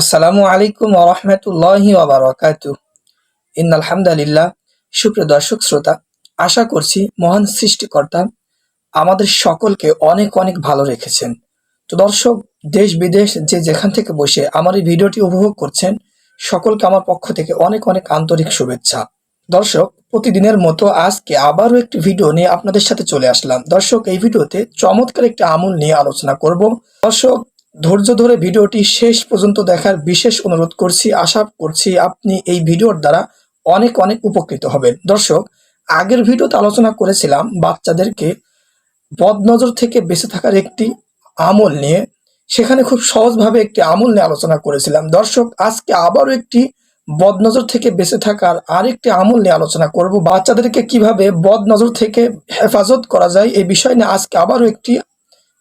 আসসালামু আলাইকুম ওরহমতুল্লাহি ওবরাকাতু ইন আলহামদুলিল্লাহ সুপ্রিয় দর্শক শ্রোতা, আশা করছি মহান সৃষ্টিকর্তা আমাদের সকলকে অনেক অনেক ভালো রেখেছেন। তো দর্শক, দেশ বিদেশ যে যেখান থেকে বসে আমার এই ভিডিওটি উপভোগ করছেন, সকলকে আমার পক্ষ থেকে অনেক অনেক আন্তরিক শুভেচ্ছা। দর্শক, প্রতিদিনের মতো আজকে আবারও একটি ভিডিও নিয়ে আপনাদের সাথে চলে আসলাম। দর্শক, এই ভিডিওতে চমৎকার একটি আমল নিয়ে আলোচনা করব। দর্শক ধৈর্য ধরে ভিডিওটি শেষ পর্যন্ত দেখার বিশেষ অনুরোধ করছি, আশা করছি আপনি এই ভিডিওর দ্বারা অনেক অনেক উপকৃত হবেন। দর্শক, আগের ভিডিওতে আলোচনা করেছিলাম বাচ্চাদেরকে বদনজর থেকে বেঁচে থাকার একটি আমল নিয়ে। সেখানে খুব সহজভাবে একটি আমল নিয়ে আলোচনা করেছিলাম। দর্শক, আজকে আবারও একটি বদনজর থেকে বেঁচে থাকার আরেকটি আমল নিয়ে আলোচনা করব। বাচ্চাদেরকে কীভাবে বদনজর থেকে হেফাজত করা যায় এই বিষয় নিয়ে আজকে আবারও একটি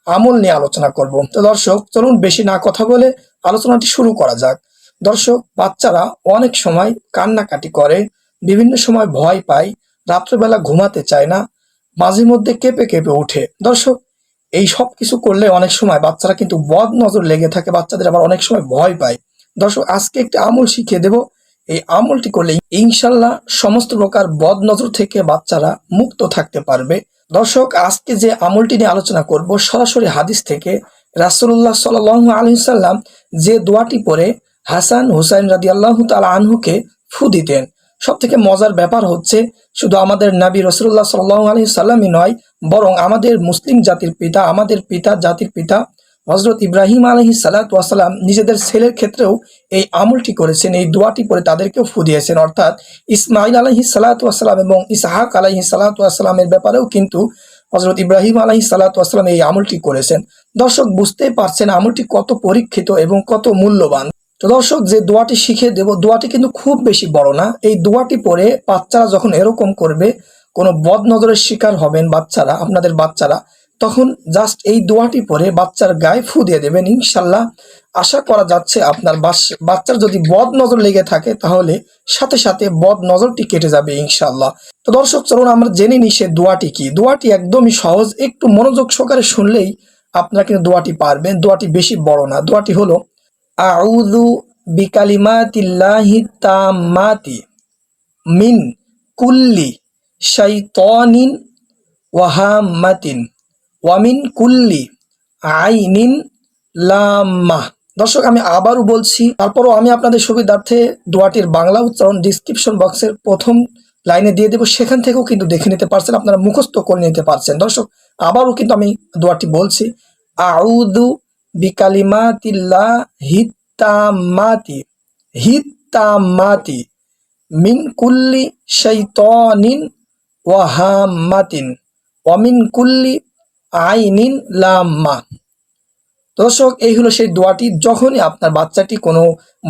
আমল নিয়ে আলোচনা করব। তো দর্শক, চলুন বেশি না কথা বলে আলোচনাটি শুরু করা যাক। দর্শক, বাচ্চারা অনেক সময় কান্নাকাটি করে, বিভিন্ন সময় ভয় পায়, রাত্রেবেলা ঘুমাতে চায় না, মাঝে মধ্যে কেঁপে কেঁপে ওঠে। দর্শক, এই সব কিছু করলে অনেক সময় বাচ্চারা কিন্তু বদ নজর লেগে থাকে, বাচ্চাদের আবার অনেক সময় ভয় পায়। দর্শক, আজকে একটি আমল শিখিয়ে দেব। এই আমলটি করলে ইনশাল্লাহ সমস্ত প্রকার বদ নজর থেকে বাচ্চারা মুক্ত থাকতে পারবে। দর্শক, আজকে যে আমলটি নিয়ে আলোচনা করব, সরাসরি হাদিস থেকে রাসুল্লাহ সাল আলহিসাল্লাম যে দোয়াটি পরে হাসান হুসাইন রাদি আল্লাহ তাল আনহুকে ফু দিতেন। সব থেকে মজার ব্যাপার হচ্ছে, শুধু আমাদের নাবী রসুল্লাহ সাল্লাহ আলহিসাল্লামই নয়, বরং আমাদের মুসলিম জাতির পিতা, আমাদের পিতা জাতির পিতা হজরত ইব্রাহিম আলহি সালাতাম নিজেদের ছেলের ক্ষেত্রেও এই আমলটি করেছেন, এই দোয়াটি পরে তাদেরকেও ফু দিয়েছেন। অর্থাৎ ইসমাইল আলহি সালাতাম এবং ইসাহাক আলহি সালাতামের ব্যাপারেও কিন্তু হজরত ইব্রাহিম আলহি সালাতাম এই আমলটি করেছেন। দর্শক, বুঝতেই পারছেন আমলটি কত পরীক্ষিত এবং কত মূল্যবান। তো দর্শক, যে দোয়াটি শিখে দেব, দোয়াটি কিন্তু খুব বেশি বড় না। এই দোয়াটি পরে বাচ্চারা যখন এরকম করবে, কোনো বদ নজরের শিকার হবেন বাচ্চারা, আপনাদের বাচ্চারা। তখন জাস্ট এই দোয়াটি পরে বাচ্চার গায়ে ফু দিয়ে দেবেন, ইনশাল্লাহ। আশা করা যাচ্ছে আপনার বাচ্চার যদি বদ নজর লেগে থাকে, তাহলে সাথে সাথে বদ নজরটি কেটে যাবে, ইনশাল্লাহ। তো দর্শক, চলুন আমরা জেনে নিই সে দোয়াটি কি। দোয়াটি একদমই সহজ, একটু মনোযোগ সহকারে শুনলেই আপনারা কিন্তু দোয়াটি পারবেন। দোয়াটি বেশি বড় না। দোয়াটি হলো, আউযু বিকালিমাতিল্লাহি মিন কুল্লি শাইতানিন ওয়াহাম্মাতিন। ওয়ামিন কুল্লি আইনিন লাম্মা। দর্শক, আমি আবারও বলছি, তারপরও আমি আপনাদের সুবিধার্থে দোয়াটির বাংলা উচ্চারণ ডিসক্রিপশন বক্সের প্রথম লাইনে দিয়ে দেবো। সেখান থেকেও কিন্তু দেখে নিতে পারছেন, আপনারা মুখস্থ করে নিতে পারছেন। দর্শক, আবারও কিন্তু আমি দোয়াটি বলছি আউদু বিকালিমাতিল্লা হিত্তামাতি হিত্তামাতি মিন কুল্লি শৈতনিন ওয়াহামাতিন ওয়ামিন কুল্লি আইনিন লাম্মা। দর্শক, এই হলো সেই দোয়াটি। যখনই আপনার বাচ্চাটি কোনো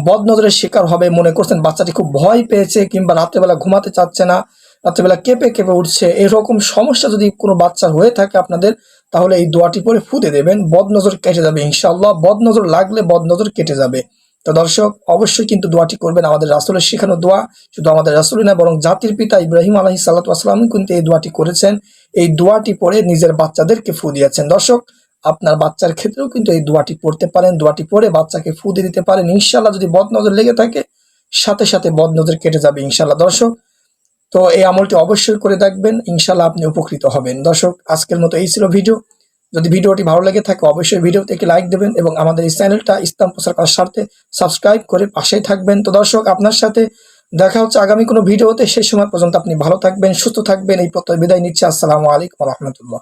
বদনজরের শিকার হবে মনে করছেন বাচ্চাটি খুব ভয় পেয়েছে কিংবা রাত্রেবেলা ঘুমাতে চাচ্ছে না, রাত্রেবেলা কেঁপে কেঁপে উঠছে, এরকম সমস্যা যদি কোনো বাচ্চার হয়ে থাকে আপনাদের, তাহলে এই দোয়াটি পরে ফুটে দেবেন, বদনজর কেটে যাবে ইনশাল্লাহ বদনজর লাগলে বদনজর কেটে যাবে। তো দর্শক, অবশ্যই কিন্তু দোয়াটি করবেন। আমাদের রাসুলের শেখানো দোয়া শুধু আমাদের রাসুল না, বরং জাতির পিতা ইব্রাহিম আলহি সাল্লাতাম কিন্তু এই দোয়াটি করেছেন। এই দোয়াটি পড়ে নিজের বাচ্চাদেরকে ফু দিয়েছেন। দর্শক, আপনার বাচ্চার ক্ষেত্রেও কিন্তু এই দোয়াটি পড়তে পারেন। দোয়াটি পড়ে বাচ্চাকে ফু দিয়ে দিতে পারেন। ইনশাল্লাহ যদি বদনজর লেগে থাকে, সাথে সাথে বদনজর কেটে যাবে ইনশাল্লাহ দর্শক, তো এই আমলটি অবশ্যই করে দেখবেন। ইনশাল্লাহ আপনি উপকৃত হবেন। দর্শক, আজকের মতো এই ছিল ভিডিও। যদি ভিডিওটি ভালো লেগে থাকে, অবশ্যই ভিডিওতে একটি লাইক দেবেন এবং আমাদের এই চ্যানেলটা ইসলাম প্রচার করার স্বার্থে সাবস্ক্রাইব করে পাশেই থাকবেন। তো দর্শক, আপনার সাথে দেখা হচ্ছে আগামী কোনো ভিডিওতে। সেই সময় পর্যন্ত আপনি ভালো থাকবেন, সুস্থ থাকবেন। এই প্রত্যয় বিদায় নিচ্ছে। আসসালামু আলাইকুম রহমতুল্লাহ।